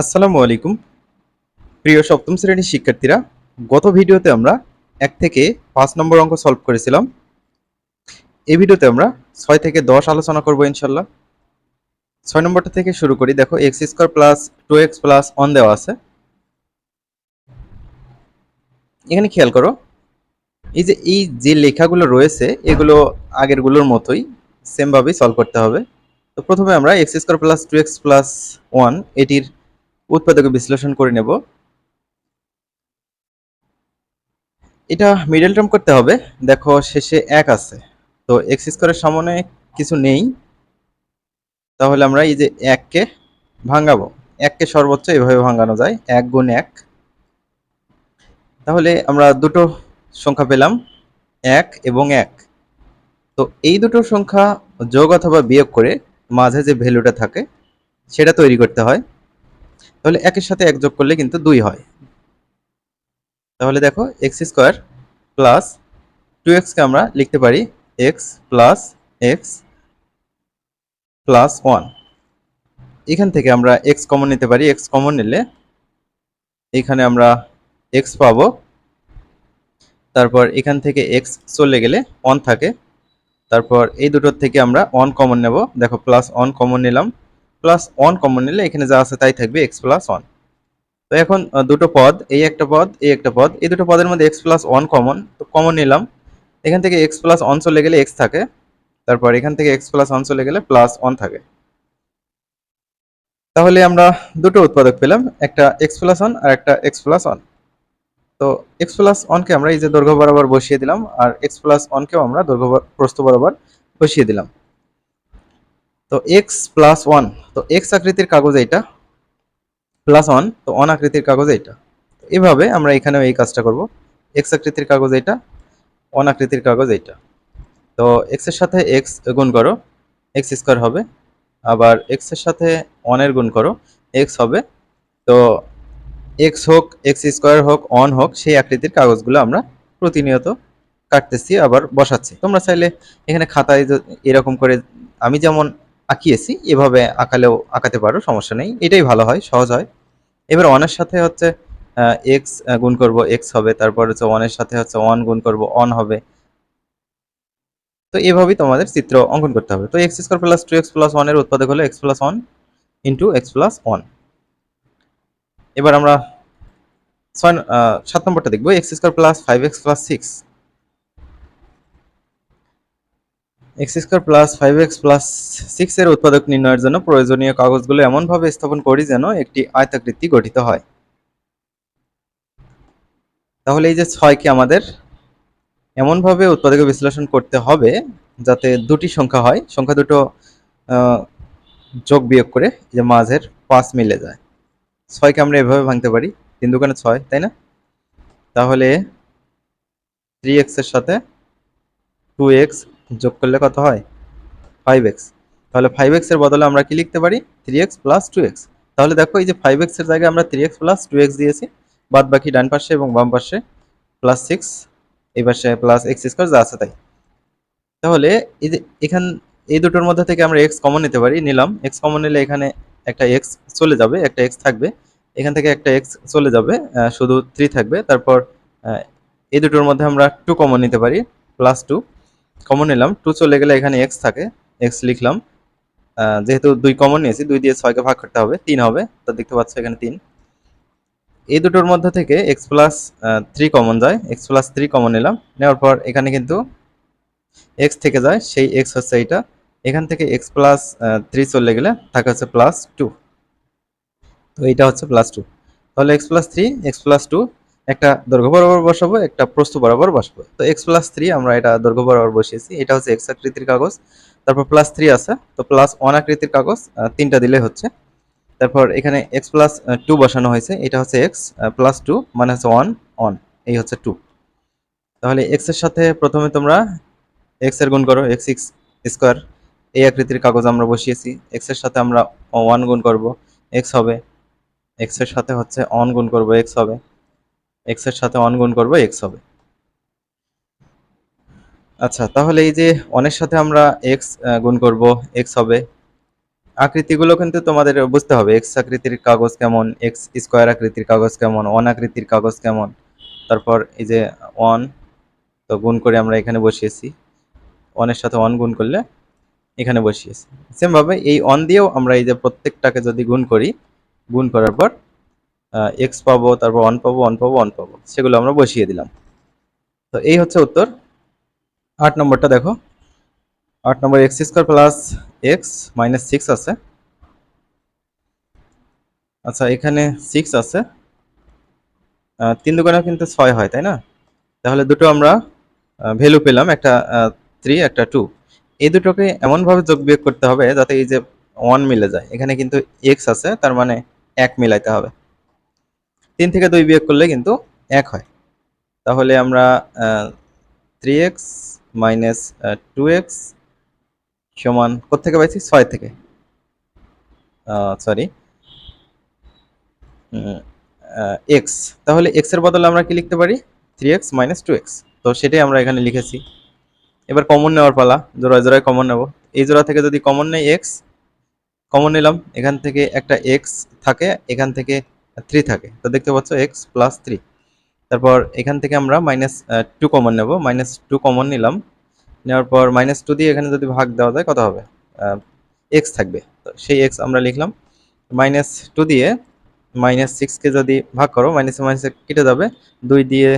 আসসালামু আলাইকুম। প্রিয় সপ্তম শ্রেণির শিক্ষার্থীরা, গত ভিডিওতে আমরা এক থেকে পাঁচ নম্বর অঙ্ক সলভ করেছিলাম। এই ভিডিওতে আমরা ছয় থেকে দশ আলোচনা করব ইনশাল্লাহ ছয় নম্বরটা থেকে শুরু করি। দেখো, X square plus two X plus one দেওয়া আছে। এখানে খেয়াল করো, এই যে এই যে লেখাগুলো রয়েছে, এগুলো আগেরগুলোর মতোই সেমভাবেই সলভ করতে হবে। তো প্রথমে আমরা X square plus two X plus one, এটির উৎপাদকে বিশ্লেষণ করে নেব। এটা মিডল টার্ম করতে হবে। দেখো, শেষে এক আছে। তো এক্স স্কোয়ারের সামনে কিছু নেই। তাহলে আমরা এই যে এককে ভাঙাবো। এককে সর্বোচ্চ এভাবে ভাঙানো যায়। এক গুণ এক। তাহলে আমরা দুটো সংখ্যা পেলাম। এক এবং এক। তো এই দুটো সংখ্যা যোগ অথবা বিয়োগ করে মাঝে যে ভ্যালুটা থাকে, সেটা তৈরি করতে হয়। তাহলে একের সাথে এক যোগ করলে কিন্তু দুই হয়। তাহলে দেখো, এক্স স্কোয়ার প্লাস টু এক্সকে আমরা লিখতে পারি X plus X plus one. এখান থেকে আমরা এক্স কমন নিতে পারি। এক্স কমন নিলে এখানে আমরা এক্স পাব। তারপর এখান থেকে এক্স চলে গেলে অন থাকে। তারপর এই দুটোর থেকে আমরা অন কমন নেব। দেখো, প্লাস অন কমন নিলাম। প্লাস ওয়ান কমন নিলে এখানে যা আছে তাই থাকবে এক্স প্লাস ওয়ান তো এখন দুটো পদ, এই একটা পদ, এই একটা পদ, এই দুটো পদের মধ্যে এক্স প্লাস ওয়ান কমন তো কমন নিলাম। এখান থেকে এক্স প্লাস ওয়ান চলে গেলে এক্স থাকে, তারপর এখান থেকে এক্স প্লাস ওয়ান চলে গেলে প্লাস ওয়ান থাকে। তাহলে আমরা দুটো উৎপাদক পেলাম, একটা এক্স প্লাস ওয়ান আর একটা এক্স প্লাস ওয়ান তো এক্স প্লাস ওয়ানকে আমরা এই যে দৈর্ঘ্য বরাবর বসিয়ে দিলাম, আর এক্স প্লাস ওয়ানকেও আমরা দৈর্ঘ্য প্রস্থ বরাবর বসিয়ে দিলাম। তো এক্স প্লাস ওয়ান তো এক্স আকৃতির কাগজ এইটা প্লাস ওয়ান তো ওয়ান আকৃতির কাগজ এইটা। এভাবে আমরা এখানেও এই কাজটা করব। এক্স আকৃতির কাগজ এইটা ওয়ান আকৃতির কাগজ এইটা। তো এক্সের সাথে এক্স গুণ করো এক্স স্কোয়ার হবে, আবার এক্সের সাথে ওয়ানের গুণ করো এক্স হবে। তো এক্স হোক এক্স স্কোয়ার হোক অন হোক, সেই আকৃতির কাগজগুলো আমরা প্রতিনিয়ত কাটতেছি, আবার বসাচ্ছি। তোমরা চাইলে এখানে খাতায় এরকম করে, আমি যেমন আঁকিয়েছি, এভাবে আঁকালেও আঁকাতে পারো, সমস্যা নেই। এটাই ভালো হয়, সহজ হয়। এবার ওয়ানের সাথে হচ্ছে এক্স গুণ করব এক্স হবে, তারপর হচ্ছে ওয়ানের সাথে হচ্ছে ওয়ান গুণ করব অন হবে। তো এভাবেই তোমাদের চিত্র অঙ্কন করতে হবে। তো X square plus two X plus ওয়ানের উৎপাদক হলো X plus one into X plus one এবার আমরা ছয় সাত নম্বরটা দেখব। X square plus five X plus six X square plus five X plus six এর উৎপাদক নির্ণয়ের জন্য প্রয়োজনীয় কাগজগুলো এমনভাবে স্থাপন করি যেন একটি আয়তাকৃতি গঠিত হয়। তাহলে এই যে ছয়কে আমাদের এমনভাবে উৎপাদকে বিশ্লেষণ করতে হবে যাতে দুটি সংখ্যা হয়। সংখ্যা দুটো যোগ বিয়োগ করে যে মাঝের পাঁচ মিলে যায়। ছয়কে আমরা এভাবে ভাঙতে পারি। তিন দোকানে ছয়, তাই না? তাহলে থ্রি এক্সের সাথে টু এক্স যোগ করলে কত হয়? ফাইভ এক্স তাহলে ফাইভ এক্সের বদলে আমরা কি লিখতে পারি? Three X plus two X তাহলে দেখো এই যে ফাইভ এক্সের জায়গায় আমরা three X plus two X দিয়েছি। বাদ বাকি ডান পাশে এবং বাম পাশে প্লাস সিক্স এই পাশে প্লাস এক্স স্কোয়ার যা আছে তাই। তাহলে এই যে এখান, এই দুটোর মধ্যে থেকে আমরা এক্স কমন নিতে পারি, নিলাম। এক্স কমন নিলে এখানে একটা এক্স চলে যাবে, একটা এক্স থাকবে। এখান থেকে একটা এক্স চলে যাবে শুধু থ্রি থাকবে। তারপর এই দুটোর মধ্যে আমরা টু কমন নিতে পারি প্লাস টু কমন নিলাম। টু চলে গেলে এখানে এক্স থাকে। এক্স লিখলাম। যেহেতু দুই কমন নিয়েছি, দুই দিয়ে ছয়কে ভাগ করতে হবে, তিন হবে। তো দেখতে পাচ্ছ এখানে তিন। এই দুটোর মধ্যে থেকে এক্স প্লাস থ্রি কমন যায়। এক্স প্লাস থ্রি কমন নিলাম। নেওয়ার পর এখানে কিন্তু এক্স থেকে যায়, সেই এক্স হচ্ছে এইটা। এখান থেকে এক্স প্লাস থ্রি চলে গেলে থাকে হচ্ছে প্লাস টু তো এইটা হচ্ছে প্লাস টু তাহলে X plus three X plus two একটা দৈর্ঘ্য বরাবর বসাবো, একটা প্রস্থ বরাবর বসাবো। তো এক্স প্লাস থ্রি আমরা এটা দৈর্ঘ্য বরাবর বসিয়েছি। এটা হচ্ছে এক্স আকৃতির কাগজ। তারপর প্লাস থ্রি আছে। তো প্লাস ওয়ান আকৃতির কাগজ তিনটা দিলে হচ্ছে। তারপর এখানে এক্স প্লাস টু বসানো হয়েছে। এটা হচ্ছে এক্স প্লাস টু মানে হচ্ছে ওয়ান ওয়ান এই হচ্ছে টু তাহলে এক্সের সাথে প্রথমে তোমরা এক্সের গুণ করো এক্স সিক্স স্কোয়ার এই আকৃতির কাগজ আমরা বসিয়েছি। এক্সের সাথে আমরা ওয়ান গুণ করব এক্স হবে। এক্সের সাথে হচ্ছে অন গুণ করব এক্স হবে। এক্সের সাথে অন গুণ করব এক্স হবে। আচ্ছা তাহলে এই যে অনের সাথে আমরা এক্স গুণ করব এক্স হবে। আকৃতিগুলো কিন্তু তোমাদের বুঝতে হবে এক্স আকৃতির কাগজ কেমন এক্স স্কোয়ার আকৃতির কাগজ কেমন ওয়ান আকৃতির কাগজ কেমন। তারপর এই যে ওয়ান তো গুণ করে আমরা এখানে বসিয়েছি। ওয়ানের সাথে ওয়ান গুণ করলে এখানে বসিয়েছি। সেমভাবে এই অন দিয়েও আমরা এই যে প্রত্যেকটাকে যদি গুণ করি, গুণ করার পর এক্স পাবো, তারপর ওয়ান পাবো ওয়ান পাবো ওয়ান পাবো, সেগুলো আমরা বসিয়ে দিলাম। তো এই হচ্ছে উত্তর। আট নম্বরটা দেখো। আট নম্বর X square plus X minus six আছে। আচ্ছা এখানে সিক্স আছে। তিন দোকানে কিন্তু ছয় হয়, তাই না? তাহলে দুটো আমরা ভ্যালু পেলাম, একটা থ্রি একটা টু এই দুটোকে এমনভাবে যোগ বিয়োগ করতে হবে যাতে এই যে ওয়ান মিলে যায়। এখানে কিন্তু এক্স আছে, তার মানে এক মিলাইতে হবে। তিন থেকে দুই বিয়োগ করলে কিন্তু এক হয়। তাহলে আমরা three X minus two X সমান কোথেকে পাইছি? ছয় থেকে। সরি এক্স তাহলে এক্সের বদলে আমরা কি লিখতে পারি? Three X minus two X তো সেটাই আমরা এখানে লিখেছি। এবার কমন নেওয়ার পালা। জোড়ায় জোড়ায় কমন নেব। এই জোড়া থেকে যদি কমন নেই এক্স কমন নিলাম। এখান থেকে একটা এক্স থাকে। এখান থেকে থ্রি থাকে। তো দেখতে পাচ্ছ এক্স প্লাস থ্রি তারপর এখান থেকে আমরা মাইনাস টু কমন নেব। মাইনাস টু কমন নিলাম। নেওয়ার পর মাইনাস টু দিয়ে এখানে যদি ভাগ দেওয়া যায় কত হবে? এক্স থাকবে। তো সেই এক্স আমরা লিখলাম। মাইনাস টু দিয়ে মাইনাস সিক্সকে যদি ভাগ করো মাইনাস মাইনাসে কেটে যাবে। দুই দিয়ে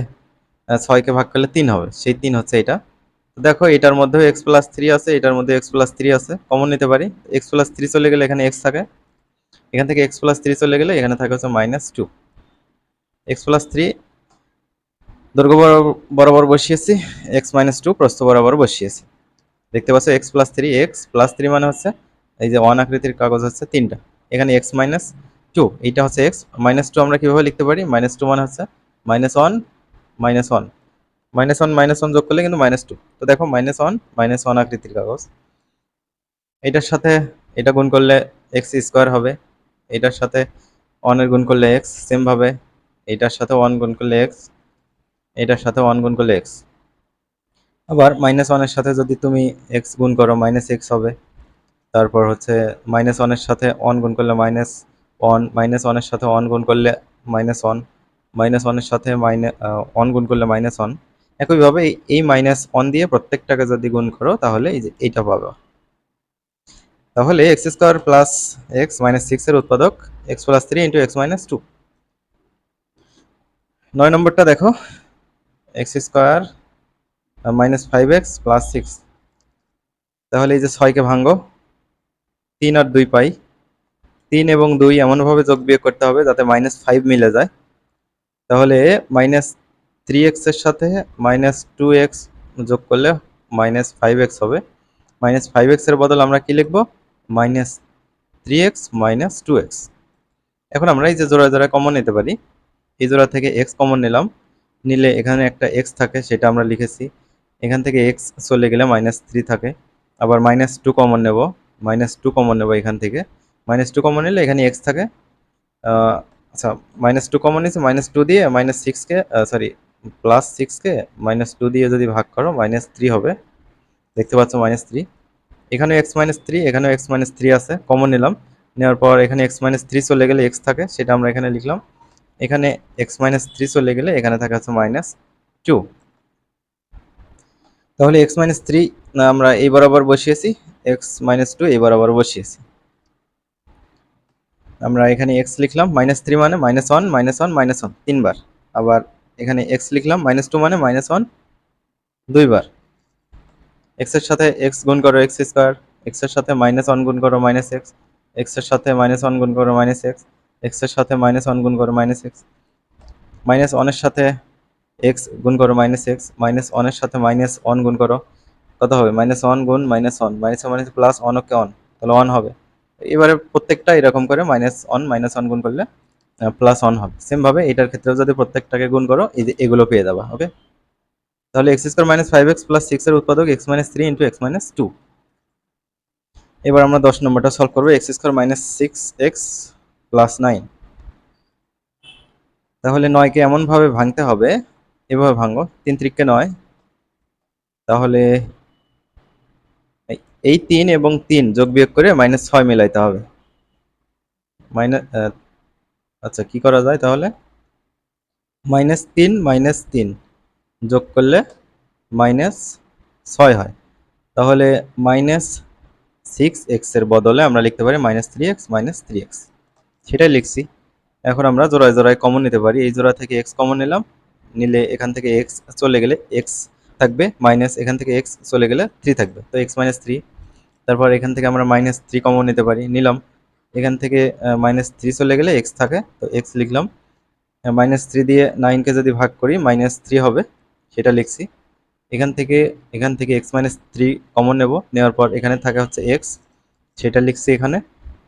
ছয়কে ভাগ করলে তিন হবে। সেই তিন হচ্ছে এটা। দেখো এটার মধ্যেও এক্স প্লাস থ্রি আছে, এটার মধ্যে এক্স প্লাস থ্রি আছে। কমন নিতে পারি। এক্স প্লাস থ্রি চলে গেলে এখানে এক্স থাকে। এখান থেকে এক্স প্লাস থ্রি চলে গেলে এখানে থাকে হচ্ছে minus two x plus three দৈর্ঘ্য বরাবর- বসিয়েছি এক্স মাইনাস টু প্রস্থ বরাবর বসিয়েছি। দেখতে পাচ্ছ x plus three x plus three মানে হচ্ছে এই যে ওয়ান আকৃতির কাগজ হচ্ছে তিনটা। এখানে এক্স মাইনাস টু এইটা হচ্ছে এক্স মাইনাস টু আমরা কীভাবে লিখতে পারি? মাইনাস টু মানে হচ্ছে minus one minus one minus one minus one যোগ করলে কিন্তু মাইনাস টু তো দেখো মাইনাস ওয়ান মাইনাস ওয়ান আকৃতির কাগজ। এটার সাথে এটা গুণ করলে এক্স স্কোয়ার হবে। এটার সাথে ওয়ানের গুণ করলে এক্স সেমভাবে এটার সাথে ওয়ান গুণ করলে এক্স এটার সাথে ওয়ান গুণ করলে এক্স আবার মাইনাস ওয়ানের সাথে যদি তুমি এক্স গুণ করো মাইনাস এক্স হবে। তারপর হচ্ছে মাইনাস ওয়ানের সাথে ওয়ান গুণ করলে মাইনাস ওয়ান মাইনাস ওয়ানের সাথে ওয়ান গুণ করলে মাইনাস ওয়ান মাইনাস ওয়ানের সাথে মাইনাস ওয়ান গুণ করলে মাইনাস ওয়ান একইভাবে এই- মাইনাস ওয়ান দিয়ে প্রত্যেকটাকে যদি গুণ করো, তাহলে এই যে এইটা পাবে। তাহলে x square plus x minus সিক্সের উৎপাদক x plus three into x minus two নয় নম্বরটা দেখো x square minus five x plus six তাহলে এই যে ছয়কে ভাঙ্গো তিন আর দুই পাই। তিন এবং দুই এমনভাবে যোগ বিয়োগ করতে হবে যাতে মাইনাস ফাইভ মিলে যায়। তাহলে মাইনাস থ্রি এক্সের সাথে মাইনাস টু এক্স যোগ করলে মাইনাস ফাইভ এক্স হবে। মাইনাস ফাইভ এক্সের বদল আমরা কি লিখব? Minus three x minus two x এখন আমরা এই যে জোড়া জোড়া কমন নিতে পারি, এই জোড়া থেকে এক্স কমন নিলাম। নিলে এখানে একটা এক্স থাকে, সেটা আমরা লিখেছি। এখান থেকে এক্স চলে গেলে মাইনাস থ্রি থাকে। আবার মাইনাস টু কমন নেব, মাইনাস টু কমন নেব এখান থেকে। মাইনাস টু কমন নিলে এখানে এক্স থাকে। আচ্ছা মাইনাস টু কমন নিচ্ছে মাইনাস টু দিয়ে মাইনাস সিক্সকে সরি প্লাস সিক্সকে মাইনাস টু দিয়ে যদি ভাগ করো, মাইনাস থ্রি হবে। দেখতে পাচ্ছ মাইনাস থ্রি এখানেও এক্স মাইনাস থ্রি এখানেও এক্স মাইনাস থ্রি আছে কমন নিলাম। নেওয়ার পর এখানে এক্স মাইনাস থ্রি চলে গেলে এক্স থাকে, সেটা আমরা এখানে লিখলাম। এখানে এক্স মাইনাস থ্রি চলে গেলে এখানে থাকে হচ্ছে মাইনাস টু তাহলে এক্স মাইনাস থ্রি আমরা এই বরাবর বসিয়েছি এক্স মাইনাস টু এই বরাবর বসিয়েছি। আমরা এখানে এক্স লিখলাম মাইনাস থ্রি মানে minus one minus one minus one তিনবার। আবার এখানে এক্স লিখলাম মাইনাস টু মানে মাইনাস ওয়ান দুইবার। এক্সের সাথে এক্স গুণ করো এক্স স্কোয়ার এক্সের সাথে মাইনাস ওয়ান গুণ করো মাইনাস এক্স এক্সের সাথে মাইনাস ওয়ান গুণ করো মাইনাস এক্স এক্সের সাথে মাইনাস ওয়ান গুণ করো মাইনাস এক্স মাইনাস ওয়ানের সাথে এক্স গুণ করো মাইনাস এক্স মাইনাস ওয়ানের সাথে মাইনাস ওয়ান গুণ করো, কত হবে? মাইনাস ওয়ান গুণ minus one minus minus plus one okay one তাহলে ওয়ান হবে। এবারে প্রত্যেকটা এরকম করে মাইনাস ওয়ান মাইনাস ওয়ান গুণ করলে প্লাস ওয়ান হবে। সেমভাবে এটার ক্ষেত্রেও যদি প্রত্যেকটাকে গুণ করো এগুলো পেয়ে যাবা ওকে তাহলে x square minus five x plus six এর উৎপাদক x minus three into x minus two এবার আমরা দশ নম্বরটা সলভ করব x square minus six x plus nine তাহলে নয়কে এমনভাবে ভাঙতে হবে, এভাবে ভাঙো, তিন ত্রিককে নয়। তাহলে এই তিন এবং তিন যোগ বিয়োগ করে মাইনাস ছয় মিলাইতে হবে। মাইনাস আচ্ছা কি করা যায় তাহলে? মাইনাস তিন মাইনাস তিন। যোগ করলে মাইনাস ছয় হয়। তাহলে মাইনাস সিক্স এক্সের বদলে আমরা লিখতে পারি minus three x minus three x সেটাই লিখছি। এখন আমরা জোড়ায় জোড়ায় কমন নিতে পারি। এই জোড়া থেকে এক্স কমন নিলাম। নিলে এখান থেকে এক্স চলে গেলে এক্স থাকবে। মাইনাস এখান থেকে এক্স চলে গেলে থ্রি থাকবে। তো এক্স মাইনাস থ্রি তারপর এখান থেকে আমরা মাইনাস থ্রি কমন নিতে পারি। নিলাম। এখান থেকে মাইনাস থ্রি চলে গেলে এক্স থাকে। তো এক্স লিখলাম। মাইনাস থ্রি দিয়ে নাইনকে যদি ভাগ করি মাইনাস থ্রি হবে। সেটা লিখছি। এখান থেকে এখান থেকে এক্স মাইনাস থ্রি কমন নেব। নেওয়ার পর এখানে থাকা হচ্ছে এক্স সেটা লিখছি এখানে।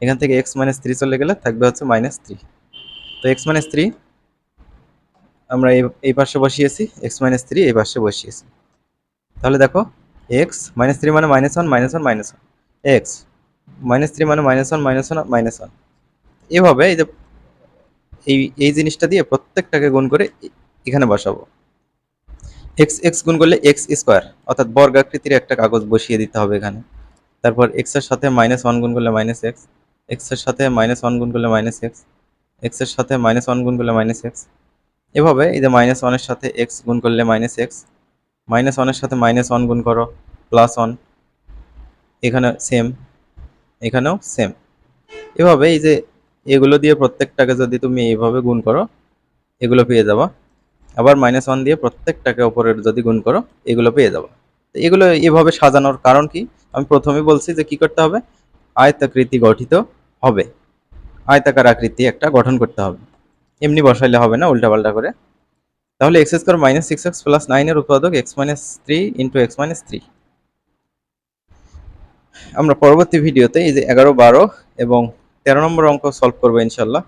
এখান থেকে এক্স মাইনাস থ্রি চলে গেলে থাকবে হচ্ছে মাইনাস থ্রি তো এক্স মাইনাস থ্রি আমরা এই পাশে বসিয়েছি। এক্স মাইনাস থ্রি এই পাশে বসিয়েছি। তাহলে দেখো এক্স মাইনাস থ্রি মানে minus one minus one minus one x minus three মানে minus one minus one minus one এভাবে এই যে, এই এই জিনিসটা দিয়ে প্রত্যেকটাকে গুণ করে এখানে বসাবো। এক্স এক্স গুণ করলে এক্স স্কোয়ার অর্থাৎ বর্গাকৃতির একটা কাগজ বসিয়ে দিতে হবে এখানে। তারপর এক্সের সাথে মাইনাস ওয়ান গুণ করলে মাইনাস এক্স এক্সের সাথে মাইনাস ওয়ান গুণ করলে মাইনাস এক্স এক্সের সাথে মাইনাস ওয়ান গুণ করলে মাইনাস এক্স এভাবে এই যে মাইনাস ওয়ানের সাথে এক্স গুণ করলে মাইনাস এক্স মাইনাস ওয়ানের সাথে মাইনাস ওয়ান গুণ করো প্লাস ওয়ান এখানে সেম এখানেও সেম এভাবে এই যে এগুলো দিয়ে প্রত্যেকটাকে যদি তুমি এইভাবে গুণ করো, এগুলো পেয়ে যাবা। আবার মাইনাস ওয়ান দিয়ে প্রত্যেকটাকে ওপরের যদি গুণ করো, এগুলো পেয়ে যাব। তো এগুলো এভাবে সাজানোর কারণ কি? আমি প্রথমে বলছি যে কি করতে হবে? আয়তাকৃতি গঠিত হবে। আয়তাকার আকৃতি একটা গঠন করতে হবে। এমনি বসাইলে হবে না, উল্টাপাল্টা করে। তাহলে x square minus six x plus নাইনের উৎপাদক x minus three into x minus three আমরা পরবর্তী ভিডিওতে এই যে এগারো, বারো এবং তেরো নম্বর অঙ্ক সলভ করব ইনশাল্লাহ।